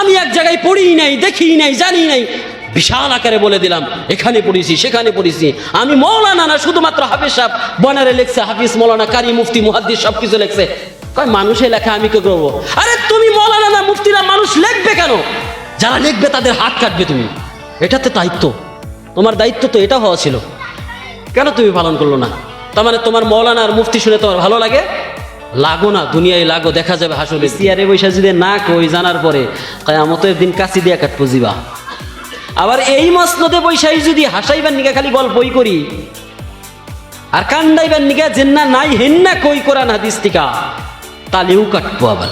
আমি এক জায়গায় পড়ি নাই দেখি নাই, জানি নাই। বিশাল আকারে বলে দিলাম, এখানে পড়েছি সেখানে পড়েছি আমি মৌলানা না, শুধুমাত্র হাফিজ সাহেব বনারে লেখছে, হাফিজ মৌলানা, কারি, মুফতি, মুহাদ্দিস সব কিছু লেখছে। কয়, মানুষে লেখা, আমি কে করব? আরে তুমি মৌলানা না মুফতি না মানুষ লিখবে কেন? যারা লিখবে, তাদের হাত কাটবে তুমি। এটাতে দায়িত্ব। তোমার দায়িত্ব তো এটা হওয়া ছিল। কেন তুমি পালন করল না? তার মানে তোমার মৌলানা আর মুফতি শুনে তোমার ভালো লাগে? লাগো না, দুনিয়ায় লাগো, দেখা যাবে হাসলে। সিয়ারে বৈশা যদি না কই, জানার পরে কায়ামতের দিন কাছি দিয়া কাটবো জিবা। আবার এই মসনদে বৈশাই যদি হাসাইবার নিকা খালি গল্পই করি, আর কান্দাইবার নিকা জেন্না নাই, হেন্না কই কোরআন হাদিস টিকা, তালেও কাটবো আবার।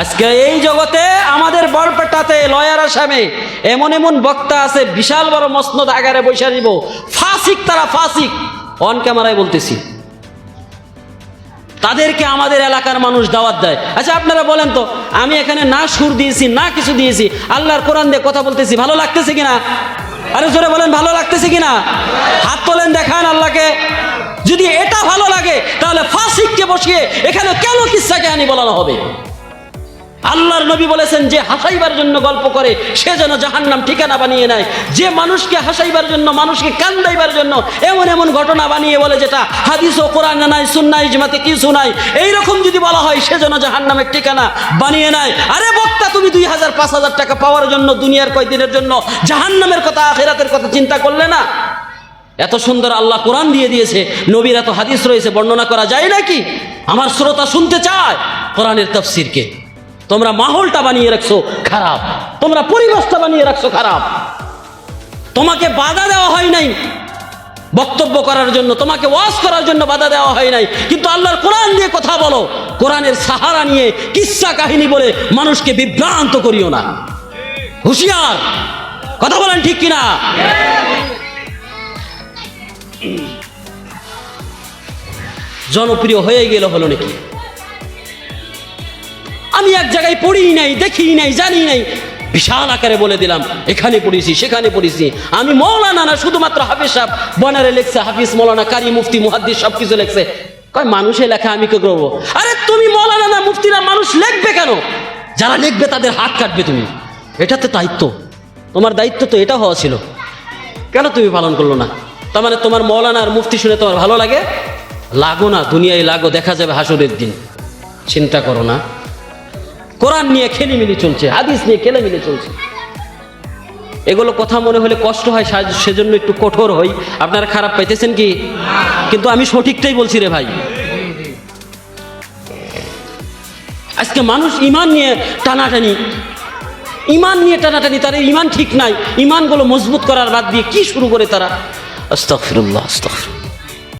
আজকে এই জগতে আমাদের বরপেটাতে, লয়ার আসামে এমন এমন বক্তা আছে, বিশাল বড় মসনদ আগারে বৈশা দিব। ফাসিক তারা ফাসিক। অন ক্যামেরায় বলতেছি। তাদেরকে আমাদের এলাকার মানুষ দাওয়াত দেয়। আচ্ছা আপনারা বলেন তো, আমি এখানে না সুর দিয়েছি, না কিছু দিয়েছি, আল্লাহর কোরআন দিয়ে কথা বলতেছি, ভালো লাগতেছে কিনা? আরে জোরে বলেন, ভালো লাগতেছে কিনা? হাত তোলেন, দেখান আল্লাহকে। যদি এটা ভালো লাগে, তাহলে ফাসিককে বসিয়ে এখানে কেন কিসা কাহানি বলানো হবে? আল্লাহর নবী বলেছেন, যে হাসাইবার জন্য গল্প করে, সে যেন জাহান্নাম ঠিকানা বানিয়ে নেয়। যে মানুষকে হাসাইবার জন্য, মানুষকে কান্দাইবার জন্য এমন এমন ঘটনা বানিয়ে বলে যেটা হাদিস ও কোরআন নাই সুন্নাই ইজমাতে কিছু নাই, এইরকম যদি বলা হয়, সে যেন জাহান্নামের ঠিকানা বানিয়ে নেয়। আরে বক্তা, তুমি দুই হাজার, পাঁচ হাজার টাকা পাওয়ার জন্য দুনিয়ার কয়দিনের জন্য জাহান্নামের কথা, আখেরাতের কথা চিন্তা করলে না? এত সুন্দর আল্লাহ কোরআন দিয়ে দিয়েছে, নবীর এত হাদিস রয়েছে, বর্ণনা করা যায় নাকি? আমার শ্রোতা শুনতে চায় কোরআনের তফসিরকে। তোমরা মাহলটা বানিয়ে রাখছো খারাপ। তোমরা পরিবেশটা বানিয়ে রাখছো খারাপ। তোমাকে বাধা দেওয়া হয় নাই বক্তব্য করার জন্য, তোমাকে ওয়াজ করার জন্য বাধা দেওয়া হয় নাই। কিন্তু আল্লাহর কোরআন দিয়ে কথা বলো, কোরআনের সাহারা নিয়ে কিচ্ছা কাহিনী বলে মানুষকে বিভ্রান্ত করিও না। হুঁশিয়ার। কথা বলেন ঠিক কিনা? জনপ্রিয় হয়ে গেল হলো নাকি? আমি এক জায়গায় পড়ি নাই দেখি নাই, জানি নাই। বিশাল আকারে বলে দিলাম, এখানে পড়েছি সেখানে পড়েছি আমি মৌলানা না, শুধুমাত্র হাফিজ সাহেব বনারে লেখছে, হাফিজ মৌলানা, কারি মুফতি, মুহাদ্দিস সব কিছু লেখছে। কয়, মানুষে লেখা, আমি কে করব? আরে তুমি মৌলানা না, মুফতি না, মানুষ লিখবে কেন? যারা লিখবে, তাদের হাত কাটবে তুমি। এটাতে দায়িত্ব। তোমার দায়িত্ব তো এটা হওয়া ছিল। কেন তুমি পালন করল না? তার মানে তোমার মৌলানা আর মুফতি শুনে তোমার ভালো লাগে? লাগো না, দুনিয়ায় লাগো, দেখা যাবে হাসুরের দিন। চিন্তা করো না। কোরআন নিয়ে খেলিমিলি চলছে, হাদিস নিয়ে খেলেমিলি চলছে। এগুলো কথা মনে হলে কষ্ট হয় সেজন্য একটু কঠোর হই। আপনারা খারাপ পাইতেছেন কি? কিন্তু আমি সঠিকটাই বলছি রে ভাই। আজকে মানুষ ইমান নিয়ে টানাটানি। ইমান নিয়ে টানাটানি, তার ইমান ঠিক নাই। ইমানগুলো মজবুত করার বাদ দিয়ে কি শুরু করে তারা? আস্তাগফিরুল্লাহ আস্তাগফিরুল্লাহ।